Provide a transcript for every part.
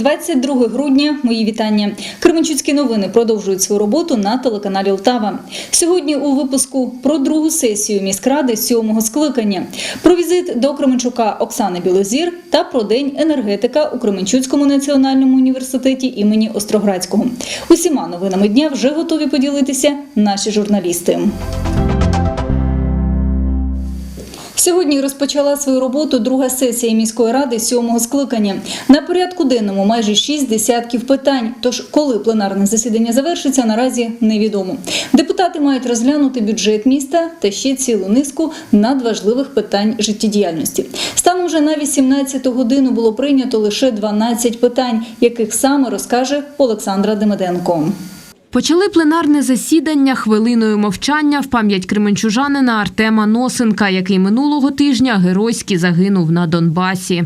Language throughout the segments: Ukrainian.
22 грудня. Мої вітання. Кременчуцькі новини продовжують свою роботу на телеканалі Лтава. Сьогодні у випуску про другу сесію міськради сьомого скликання, про візит до Кременчука Оксани Білозір та про день енергетика у Кременчуцькому національному університеті імені Остроградського. Усіма новинами дня вже готові поділитися наші журналісти. Сьогодні розпочала свою роботу друга сесія міської ради сьомого скликання. На порядку денному майже шість десятків питань. Тож, коли пленарне засідання завершиться, наразі невідомо. Депутати мають розглянути бюджет міста та ще цілу низку надважливих питань життєдіяльності. Станом вже на 18 годину було прийнято лише 12 питань, яких саме розкаже Олександра Демиденко. Почали пленарне засідання хвилиною мовчання в пам'ять кременчужанина Артема Носенка, який минулого тижня геройськи загинув на Донбасі.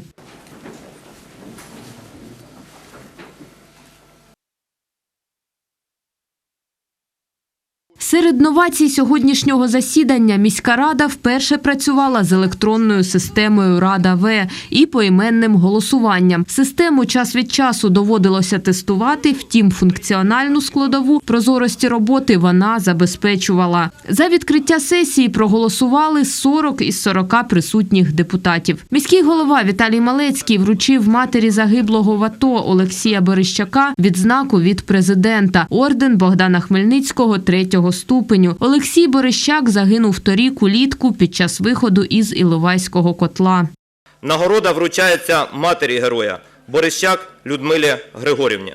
Серед новацій сьогоднішнього засідання міська рада вперше працювала з електронною системою Рада В і поіменним голосуванням. Систему час від часу доводилося тестувати, втім, функціональну складову прозорості роботи вона забезпечувала. За відкриття сесії проголосували 40 із 40 присутніх депутатів. Міський голова Віталій Малецький вручив матері загиблого в АТО Олексія Берещака відзнаку від президента орден Богдана Хмельницького третього ступеню. Олексій Борищак загинув торік улітку під час виходу із Іловайського котла. Нагорода вручається матері героя Борищак Людмилі Григорівні.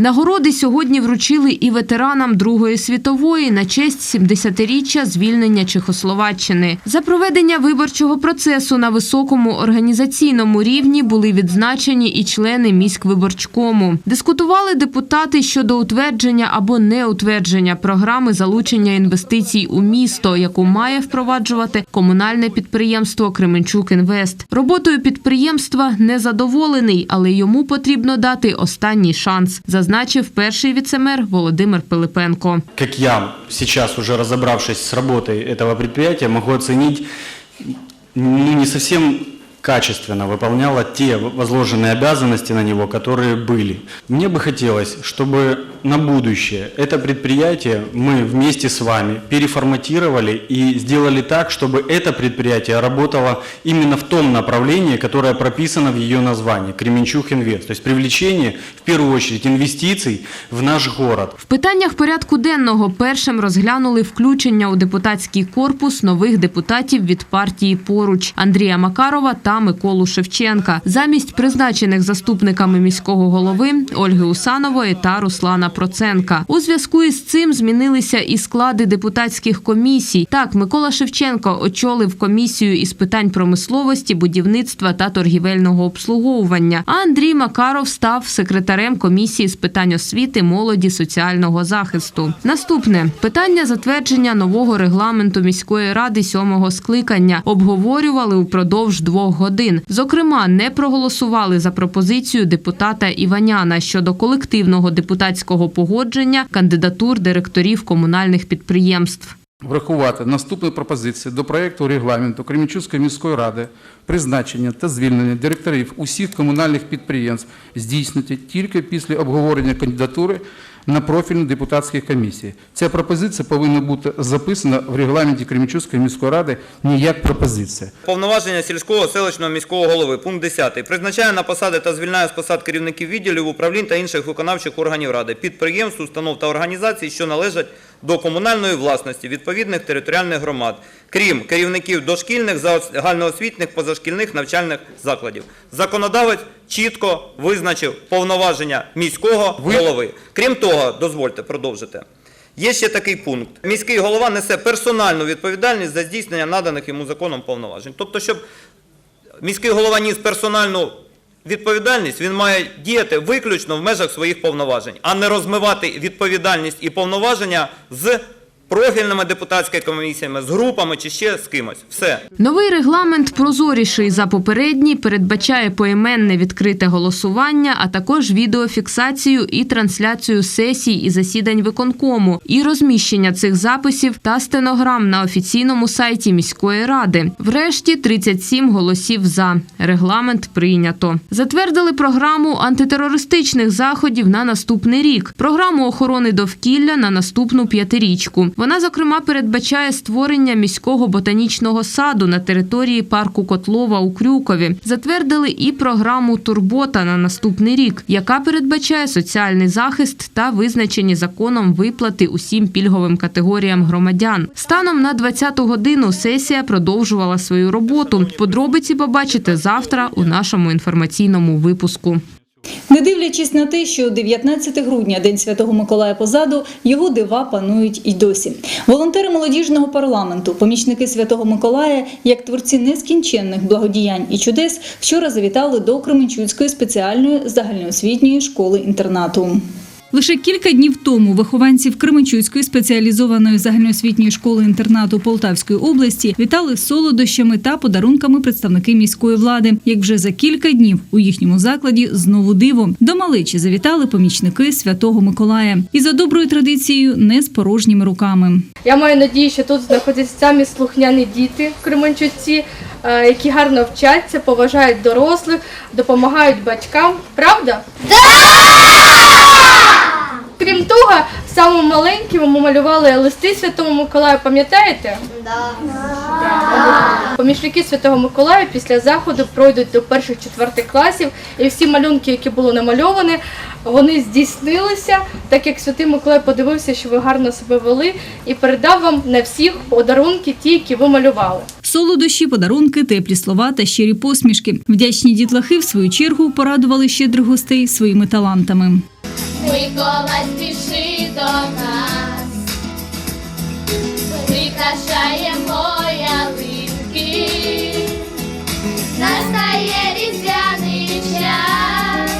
Нагороди сьогодні вручили і ветеранам Другої світової на честь 70-річчя звільнення Чехословаччини. За проведення виборчого процесу на високому організаційному рівні були відзначені і члени міськвиборчкому. Дискутували депутати щодо утвердження або неутвердження програми залучення інвестицій у місто, яку має впроваджувати комунальне підприємство Кременчук Інвест. Роботою підприємства незадоволений, але йому потрібно дати останній шанс, зазначив перший віцемер Володимир Пилипенко. Як я зараз, уже розібравшись з роботою цього підприємства, можу оцінити ну, не совсем качественно выполняло те возложенные обязанности на него, которые были. Мне бы хотелось, чтобы на будущее это предприятие мы вместе с вами переформатировали и сделали так, чтобы это предприятие работало именно в том направлении, которое прописано в ее названии – Кременчук Инвест. То есть привлечение, в первую очередь, инвестиций в наш город. В питаннях порядку денного першим розглянули включення у депутатський корпус нових депутатів від партії поруч Андрія Макарова та Миколу Шевченка замість призначених заступниками міського голови Ольги Усанової та Руслана Проценка. У зв'язку із цим змінилися і склади депутатських комісій. Так, Микола Шевченко очолив комісію із питань промисловості, будівництва та торгівельного обслуговування. А Андрій Макаров став секретарем комісії з питань освіти, молоді, соціального захисту. Наступне питання затвердження нового регламенту міської ради сьомого скликання обговорювали упродовж двох годин. Зокрема, не проголосували за пропозицію депутата Іваняна щодо колективного депутатського погодження кандидатур директорів комунальних підприємств. Врахувати наступні пропозиції до проєкту регламенту Кремінчуцької міської ради призначення та звільнення директорів усіх комунальних підприємств здійснити тільки після обговорення кандидатури на профільні депутатські комісії. Ця пропозиція повинна бути записана в регламенті Кремінчуцької міської ради не як пропозиція. Повноваження сільського селищного міського голови. Пункт 10. Призначає на посади та звільняє з посад керівників відділів, управлінь та інших виконавчих органів ради, підприємств, установ та організацій, що належать до комунальної власності відповідних територіальних громад, крім керівників дошкільних, загальноосвітніх, позашкільних навчальних закладів. Законодавець чітко визначив повноваження міського голови. Крім того, дозвольте продовжити. Є ще такий пункт. Міський голова несе персональну відповідальність за здійснення наданих йому законом повноважень. Тобто, щоб міський голова ніс персональну відповідальність, він має діяти виключно в межах своїх повноважень, а не розмивати відповідальність і повноваження з профільними депутатськими комісіями, з групами чи ще з кимось. Все. Новий регламент прозоріший за попередній передбачає поіменне відкрите голосування, а також відеофіксацію і трансляцію сесій і засідань виконкому, і розміщення цих записів та стенограм на офіційному сайті міської ради. Врешті 37 голосів за. Регламент прийнято. Затвердили програму антитерористичних заходів на наступний рік, програму охорони довкілля на наступну п'ятирічку. Вона, зокрема, передбачає створення міського ботанічного саду на території парку Котлова у Крюкові. Затвердили і програму Турбота на наступний рік, яка передбачає соціальний захист та визначені законом виплати усім пільговим категоріям громадян. Станом на 20-ту годину сесія продовжувала свою роботу. Подробиці побачите завтра у нашому інформаційному випуску. Не дивлячись на те, що 19 грудня, День Святого Миколая позаду, його дива панують і досі. Волонтери молодіжного парламенту, помічники Святого Миколая, як творці нескінченних благодіянь і чудес, вчора завітали до Кременчуцької спеціальної загальноосвітньої школи-інтернату. Лише кілька днів тому вихованців Кременчуцької спеціалізованої загальноосвітньої школи-інтернату Полтавської області вітали солодощами та подарунками представники міської влади. Як вже за кілька днів у їхньому закладі знову диво до малечі завітали помічники Святого Миколая. І за доброю традицією не з порожніми руками. Я маю надію, що тут знаходяться самі слухняні діти в Кременчуці, е, які гарно вчаться, поважають дорослих, допомагають батькам. Правда? Крім того, самому маленькому ми малювали листи Святому Миколаю, пам'ятаєте? Да. Помічники Святого Миколая після заходу пройдуть до перших четвертих класів, і всі малюнки, які були намальовані, вони здійснилися, так як Святий Миколай подивився, що ви гарно себе вели, і передав вам на всіх подарунки, ті, які ви малювали. Солодощі, подарунки, теплі слова та щирі посмішки. Вдячні дітлахи, в свою чергу, порадували щедрих гостей своїми талантами. Микола спіши до нас, прикрашаємо ялинки, настає різдвяний час.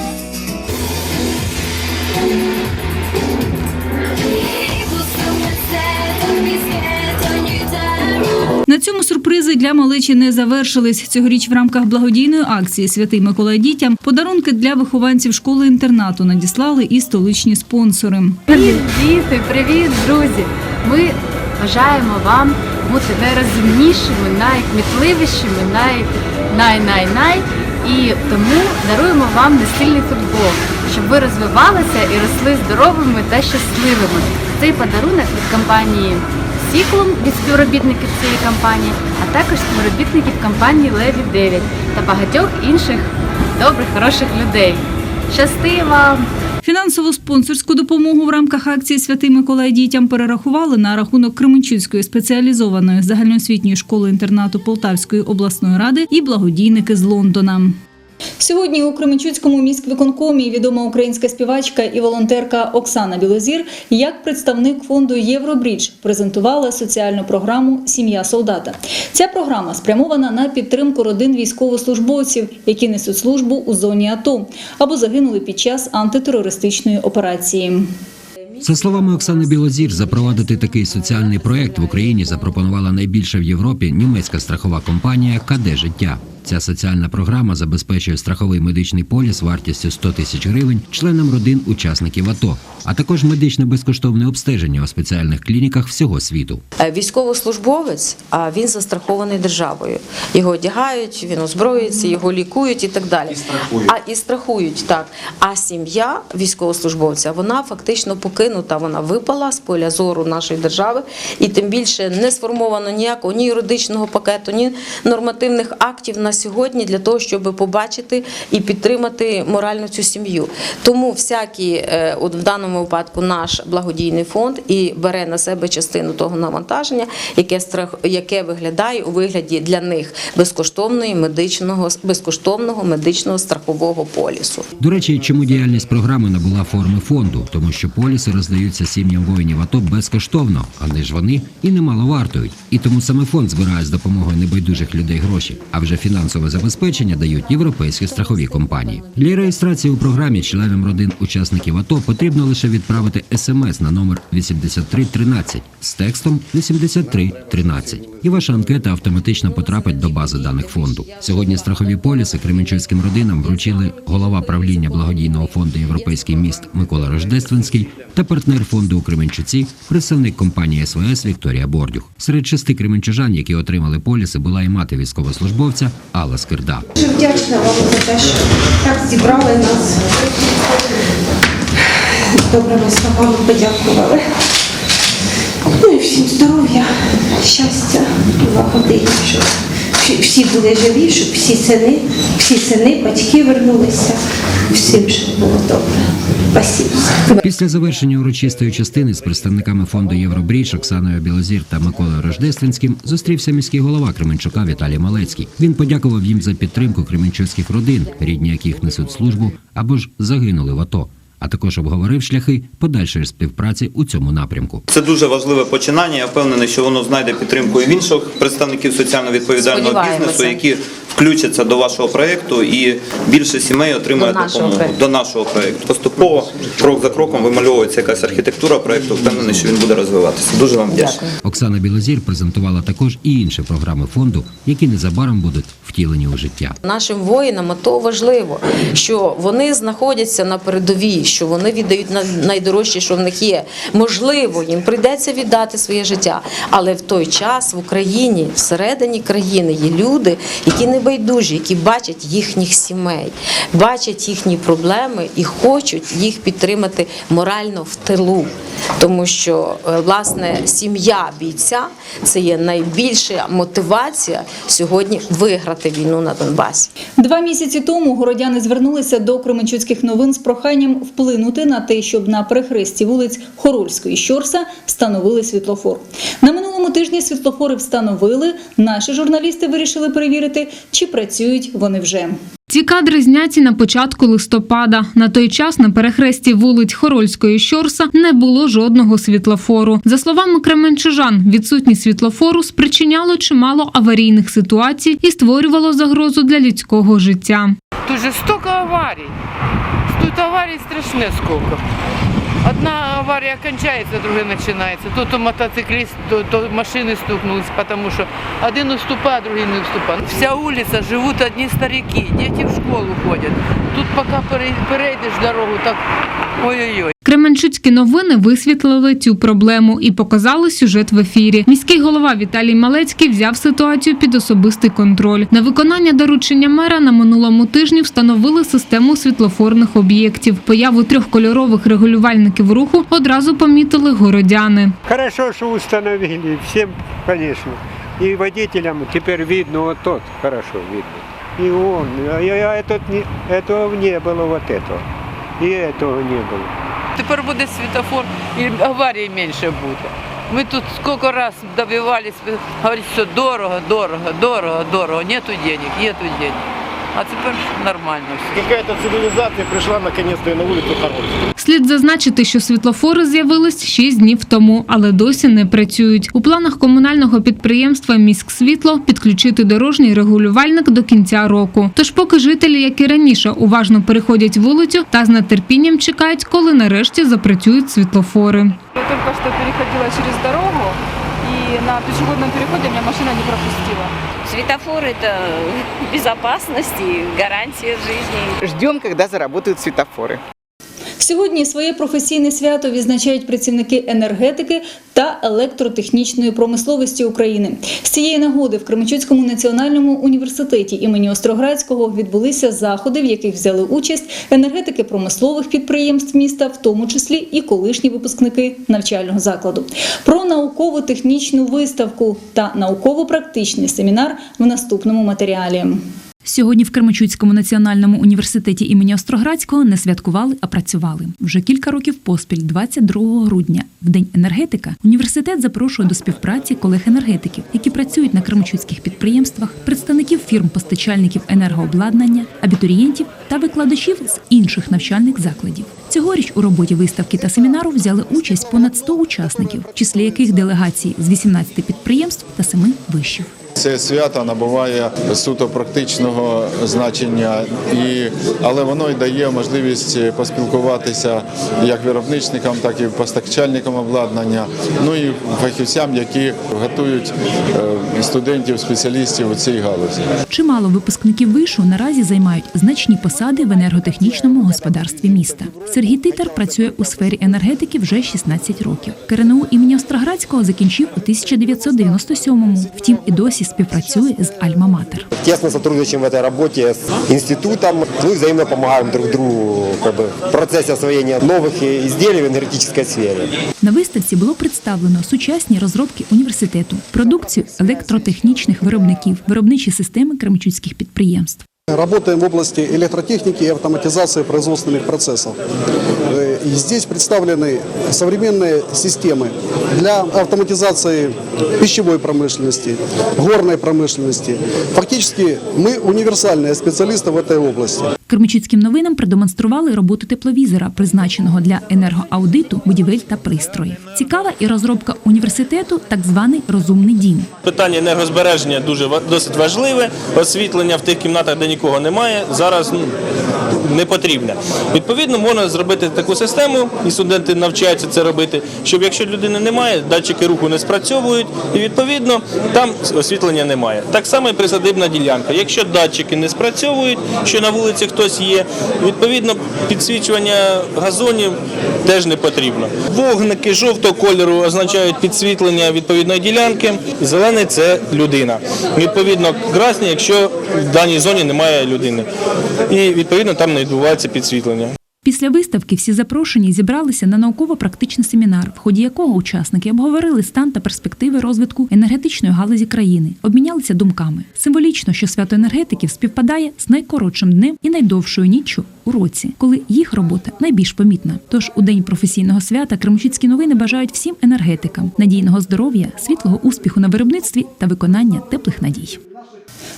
На цьому сюрпризи для малечі не завершились. Цьогоріч в рамках благодійної акції Святий Миколай дітям подарунки для вихованців школи-інтернату надіслали і столичні спонсори. Привіт, діти, привіт, друзі! Ми бажаємо вам бути найрозумнішими, найкмітливішими, най, най, най. І тому даруємо вам настільний футбол, щоб ви розвивалися і росли здоровими та щасливими. Цей подарунок від компанії Сіклум від співробітників цієї компанії, а також співробітників компанії Леві 9 та багатьох інших добрих, хороших людей. Щасти вам! Фінансово-спонсорську допомогу в рамках акції Святий Миколай дітям перерахували на рахунок Кременчуцької спеціалізованої загальноосвітньої школи-інтернату Полтавської обласної ради і благодійники з Лондона. Сьогодні у Кременчуцькому міськвиконкомі відома українська співачка і волонтерка Оксана Білозір як представник фонду Євробрідж презентувала соціальну програму Сім'я солдата. Ця програма спрямована на підтримку родин військовослужбовців, які несуть службу у зоні АТО або загинули під час антитерористичної операції. За словами Оксани Білозір, запровадити такий соціальний проект в Україні запропонувала найбільша в Європі німецька страхова компанія КД Життя. Ця соціальна програма забезпечує страховий медичний поліс вартістю 100 тисяч гривень членам родин учасників АТО, а також медичне безкоштовне обстеження у спеціальних клініках всього світу. Е, Військовослужбовець, а він застрахований державою. Його одягають, він озброюється, його лікують і так далі. І страхують. А і страхують так. А сім'я військовослужбовця вона фактично покинута, вона випала з поля зору нашої держави, і тим більше не сформовано ніякого ні юридичного пакету, ні нормативних актів на сьогодні для того, щоб побачити і підтримати морально цю сім'ю. Тому всякі, е, от в даному випадку, наш благодійний фонд і бере на себе частину того навантаження, яке страх, яке виглядає у вигляді для них безкоштовної медичного безкоштовного медичного страхового полісу. До речі, чому діяльність програми набула форми фонду, тому що поліси роздаються сім'ям воїнів АТО безкоштовно, але ж вони і немало вартують. І тому саме фонд збирає з допомогою небайдужих людей гроші. А вже фінансово фінансове забезпечення дають європейські страхові компанії. Для реєстрації у програмі членам родин учасників АТО потрібно лише відправити смс на номер 8313 з текстом 8313. І ваша анкета автоматично потрапить до бази даних фонду. Сьогодні страхові поліси кременчуцьким родинам вручили голова правління благодійного фонду Європейський міст Микола Рождественський та партнер фонду у Кременчуці, представник компанії СВС Вікторія Бордюх. Серед шести кременчужан, які отримали поліси, була і мати військовослужбовця Алла Скирда. Дуже вдячна вам за те, що так зібрали нас. Добрими словами подякували. Ну і всім здоров'я, щастя, лагоди, щоб всі були живі, щоб всі сини, всі сини, батьки вернулися. Всім щоб було добре. Після завершення урочистої частини з представниками фонду Євробріч Оксаною Білозір та Миколою Рождественським зустрівся міський голова Кременчука Віталій Малецький. Він подякував їм за підтримку кременчуцьких родин, рідні яких несуть службу або ж загинули в АТО. А також обговорив шляхи подальшої співпраці у цьому напрямку. Це дуже важливе починання. Я впевнений, що воно знайде підтримку і в інших представників соціально відповідального бізнесу, які включаться до вашого проєкту, і більше сімей отримає До допомогу проєкту. до нашого проєкту. Поступово, крок за кроком, вимальовується якась архітектура проєкту. Впевнений, що він буде розвиватися. Дуже вам вдячний. Оксана Білозір презентувала також і інші програми фонду, які незабаром будуть втілені у життя. Нашим воїнам АТО важливо, що вони знаходяться на передовій, що вони віддають на- найдорожче, що в них є. Можливо, їм прийдеться віддати своє життя, але в той час в Україні, всередині країни, є люди, які не байдужі, які бачать їхніх сімей, бачать їхні проблеми і хочуть їх підтримати морально в тилу. Тому що е, власне сім'я бійця це є найбільша мотивація сьогодні виграти війну на Донбасі. Два місяці тому городяни звернулися до Кременчуцьких новин з проханням вплинути на те, щоб на перехресті вулиць Хорольської Щорса встановили світлофор. На минулому тижні світлофори встановили. Наші журналісти вирішили перевірити, чи працюють вони вже. Ці кадри зняті на початку листопада. На той час на перехресті вулиць Хорольської Щорса не було жодного світлофору. За словами кременчужан, відсутність світлофору спричиняло чимало аварійних ситуацій і створювало загрозу для людського життя. Тут же столько аварий. Тут аварий страшне сколько. Одна аварія кончається, друга починається. То мотоциклист, то, то машини стукнулись, тому що один уступает, другий не уступает. Вся вулиця живуть одні старики, діти в школу ходять. Тут пока перейдеш дорогу, так ой-ой-ой. Кременчуцькі новини висвітлили цю проблему і показали сюжет в ефірі. Міський голова Віталій Малецький взяв ситуацію під особистий контроль. На виконання доручення мера на минулому тижні встановили систему світлофорних об'єктів. Появу трьохкольорових регулювальників руху одразу помітили городяни. Хорошо, что установили. Всем, конечно. И водителям теперь видно вот тот, хорошо видно. И он. А, я- а этот не, этого не было вот этого. И этого не было. Тепер буде світофор і аварій менше буде. Ми тут сколько раз добивались, говорить, що дорого, дорого, дорого, дорого, нету денег, нету денег. А тепер нормально все. Какая-то цивилизация пришла наконец-то на улицу Харольскую. Слід зазначити, що світлофори з'явились 6 днів тому, але досі не працюють. У планах комунального підприємства «Міськсвітло» підключити дорожній регулювальник до кінця року. Тож поки жителі, як і раніше, уважно переходять вулицю та з нетерпінням чекають, коли нарешті запрацюють світлофори. Я только что переходила через дорогу, и на пешеходном переходе меня машина не пропустила. Светофор – это безопасность и гарантия жизни. Ждем, когда заработают світофори. Сьогодні своє професійне свято відзначають працівники енергетики та електротехнічної промисловості України. З цієї нагоди в Кременчуцькому національному університеті імені Остроградського відбулися заходи, в яких взяли участь енергетики промислових підприємств міста, в тому числі і колишні випускники навчального закладу. Про науково-технічну виставку та науково-практичний семінар в наступному матеріалі. Сьогодні в Кременчуцькому національному університеті імені Остроградського не святкували, а працювали. Вже кілька років поспіль, 22 грудня, в День енергетика, університет запрошує до співпраці колег-енергетиків, які працюють на кременчуцьких підприємствах, представників фірм-постачальників енергообладнання, абітурієнтів та викладачів з інших навчальних закладів. Цьогоріч у роботі виставки та семінару взяли участь понад 100 учасників, числі яких делегації з 18 підприємств та 7 вишів. Це свято набуває суто практичного значення, і, але воно й дає можливість поспілкуватися як виробничникам, так і постачальникам обладнання, ну і фахівцям, які готують е, студентів, спеціалістів у цій галузі. Чимало випускників вишу наразі займають значні посади в енерготехнічному господарстві міста. Сергій Титар працює у сфері енергетики вже 16 років. КРНУ імені Остроградського закінчив у 1997-му. Втім, і досі співпрацює з Альма-Матер. Тесно сотрудничаем в этой работе с институтом. Мы взаимно помогаем друг другу как бы, в процессе освоения новых изделий в энергетической сфере. На виставці було представлено сучасні розробки університету, продукцію електротехнічних виробників, виробничі системи кремчуцьких підприємств. Работаем в области электротехники и автоматизации производственных процессов. Э, И здесь представлены современные системы для автоматизации пищевой промышленности, горной промышленности. Фактически мы универсальные специалисты в этой области. Кременчуцьким новинам продемонстрували роботу тепловізора, призначеного для енергоаудиту будівель та пристроїв. Цікава і розробка університету, так званий розумний дім. Питання енергозбереження дуже досить важливе. Освітлення в тих кімнатах, де нікого немає, зараз ну, не потрібне. Відповідно, можна зробити таку систему, і студенти навчаються це робити, щоб якщо людини немає, датчики руху не спрацьовують, і відповідно там освітлення немає. Так само і присадибна ділянка. Якщо датчики не спрацьовують, що на вулиці хтось є, відповідно підсвічування газонів теж не потрібно. Вогники жовтого кольору означають підсвітлення відповідної ділянки. Зелений це людина. Відповідно, красні, якщо в даній зоні немає людини. І відповідно там не відбувається підсвітлення. Після виставки всі запрошені зібралися на науково-практичний семінар, в ході якого учасники обговорили стан та перспективи розвитку енергетичної галузі країни, обмінялися думками. Символічно, що свято енергетиків співпадає з найкоротшим днем і найдовшою ніччю у році, коли їх робота найбільш помітна. Тож у день професійного свята Кремчуцькі новини бажають всім енергетикам надійного здоров'я, світлого успіху на виробництві та виконання теплих надій.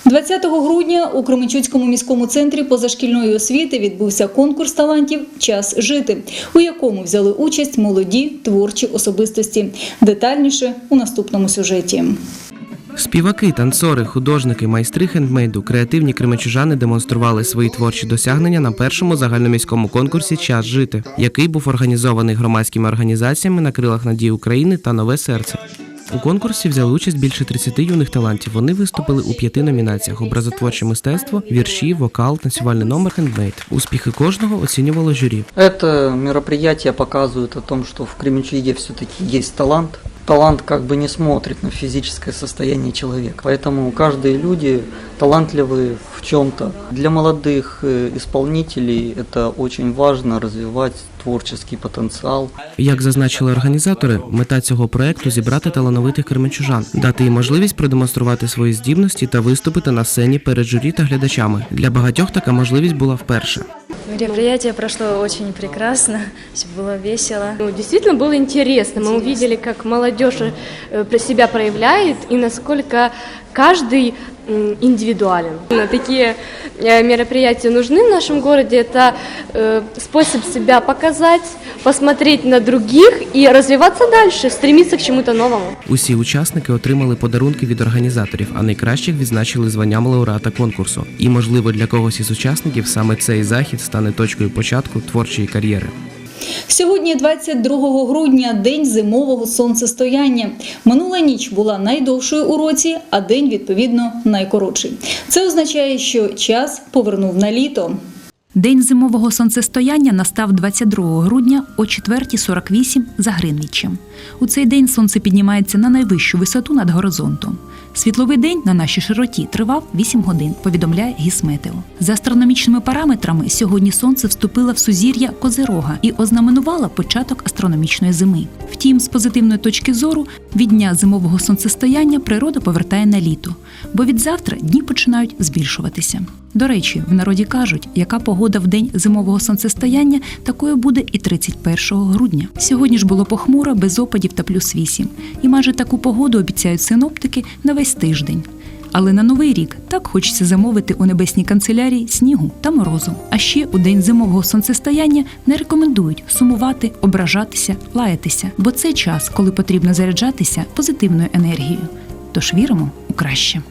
20 грудня у Кременчуцькому міському центрі позашкільної освіти відбувся конкурс талантів Час жити, у якому взяли участь молоді творчі особистості. Детальніше у наступному сюжеті. Співаки, танцори, художники, майстри хендмейду, креативні кременчужани демонстрували свої творчі досягнення на першому загальноміському конкурсі Час жити, який був організований громадськими організаціями на крилах надії України та Нове серце. У конкурсі взяли участь більше 30 юних талантів. Вони виступили у п'яти номінаціях: образотворче мистецтво, вірші, вокал, танцювальний номер, хендмейд. Успіхи кожного оцінювало журі. Это мероприятие показывает о том, что в Кременчуге все-таки есть талант. Талант как бы не смотрит на физическое состояние человека. Поэтому каждые люди талантливые в чем-то. Для молодых э, исполнителей это очень важно развивать творческий потенциал. Як зазначили організатори, мета цього проекту зібрати талановитих кременчужан, дати їм можливість продемонструвати свої здібності та виступити на сцені перед журі та глядачами. Для багатьох така можливість була вперше. Мероприятие прошло очень прекрасно, всё было весело. Ну, Действительно было интересно. Мы увидели, как молодежь э, про себя проявляет и насколько каждый м, индивидуален. На Такие э, мероприятия нужны в нашем городе. Это э, способ себя показать, посмотреть на других и развиваться дальше, стремиться к чему-то новому. Усі учасники отримали подарунки від організаторів, а найкращих відзначили званням лауреата конкурсу. І, можливо, для когось із учасників саме цей захід стане точкою початку творчої кар'єри. Сьогодні, 22 грудня, день зимового сонцестояння. Минула ніч була найдовшою у році, а день відповідно найкоротший. Це означає, що час повернув на літо. День зимового сонцестояння настав 22 грудня о 4.48 за Гринвічем. У цей день сонце піднімається на найвищу висоту над горизонтом. Світловий день на нашій широті тривав 8 годин, повідомляє Гісметео. За астрономічними параметрами сьогодні сонце вступило в сузір'я Козирога і ознаменувало початок астрономічної зими. Втім, з позитивної точки зору, від дня зимового сонцестояння природа повертає на літо, бо від завтра дні починають збільшуватися. До речі, в народі кажуть, яка погода в день зимового сонцестояння, такою буде і 31 грудня. Сьогодні ж було похмуро, без опадів та плюс 8. І майже таку погоду обіцяють синоптики на весь тиждень. Але на новий рік так хочеться замовити у небесній канцелярії снігу та морозу. А ще у день зимового сонцестояння не рекомендують сумувати, ображатися, лаятися, бо це час, коли потрібно заряджатися позитивною енергією. Тож віримо у краще.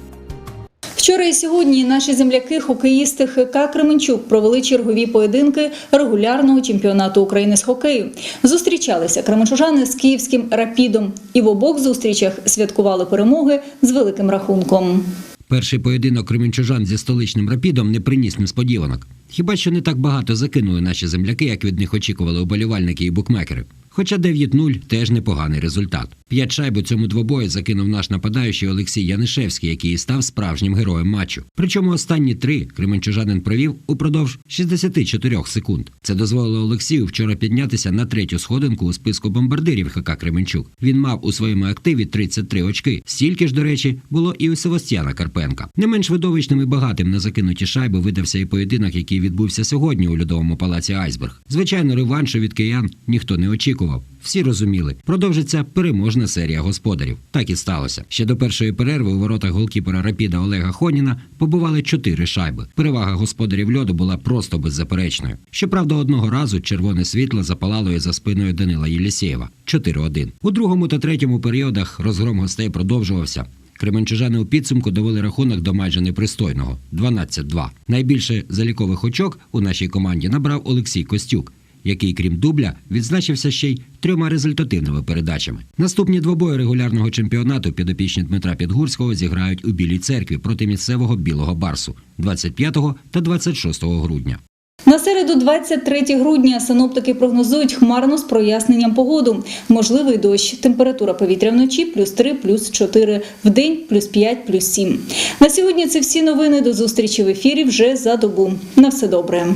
Вчора і сьогодні наші земляки, хокеїсти ХК Кременчук провели чергові поєдинки регулярного чемпіонату України з хокею. Зустрічалися кременчужани з київським рапідом і в обох зустрічах святкували перемоги з великим рахунком. Перший поєдинок кременчужан зі столичним рапідом не приніс несподіванок. Хіба що не так багато закинули наші земляки, як від них очікували уболівальники і букмекери. Хоча 9-0 теж непоганий результат. П'ять шайб у цьому двобої закинув наш нападаючий Олексій Янишевський, який і став справжнім героєм матчу. Причому останні три кременчужанин провів упродовж 64 секунд. Це дозволило Олексію вчора піднятися на третю сходинку у списку бомбардирів ХК Кременчук. Він мав у своєму активі 33 очки. Стільки ж, до речі, було і у Севастьяна Карпенка. Не менш видовищним і багатим на закинуті шайби видався і поєдинок, який відбувся сьогодні у льодовому палаці Айсберг. Звичайно, реваншу від киян ніхто не очікував. Всі розуміли, продовжиться переможна серія господарів. Так і сталося. Ще до першої перерви у воротах голкіпера Рапіда Олега Хоніна побували чотири шайби. Перевага господарів льоду була просто беззаперечною. Щоправда, одного разу червоне світло запалало і за спиною Данила Єлісєєва 4-1. У другому та третьому періодах розгром гостей продовжувався. Кременчужани у підсумку довели рахунок до майже непристойного 12-2. Найбільше залікових очок у нашій команді набрав Олексій Костюк, який, крім дубля, відзначився ще й трьома результативними передачами. Наступні двобої регулярного чемпіонату підопічні Дмитра Підгурського зіграють у Білій церкві проти місцевого білого барсу 25 та 26 грудня. На середу 23 грудня синоптики прогнозують хмарно з проясненням погоду. Можливий дощ. Температура повітря вночі плюс 3, плюс 4, в день плюс 5, плюс 7. На сьогодні це всі новини. До зустрічі в ефірі вже за добу. На все добре.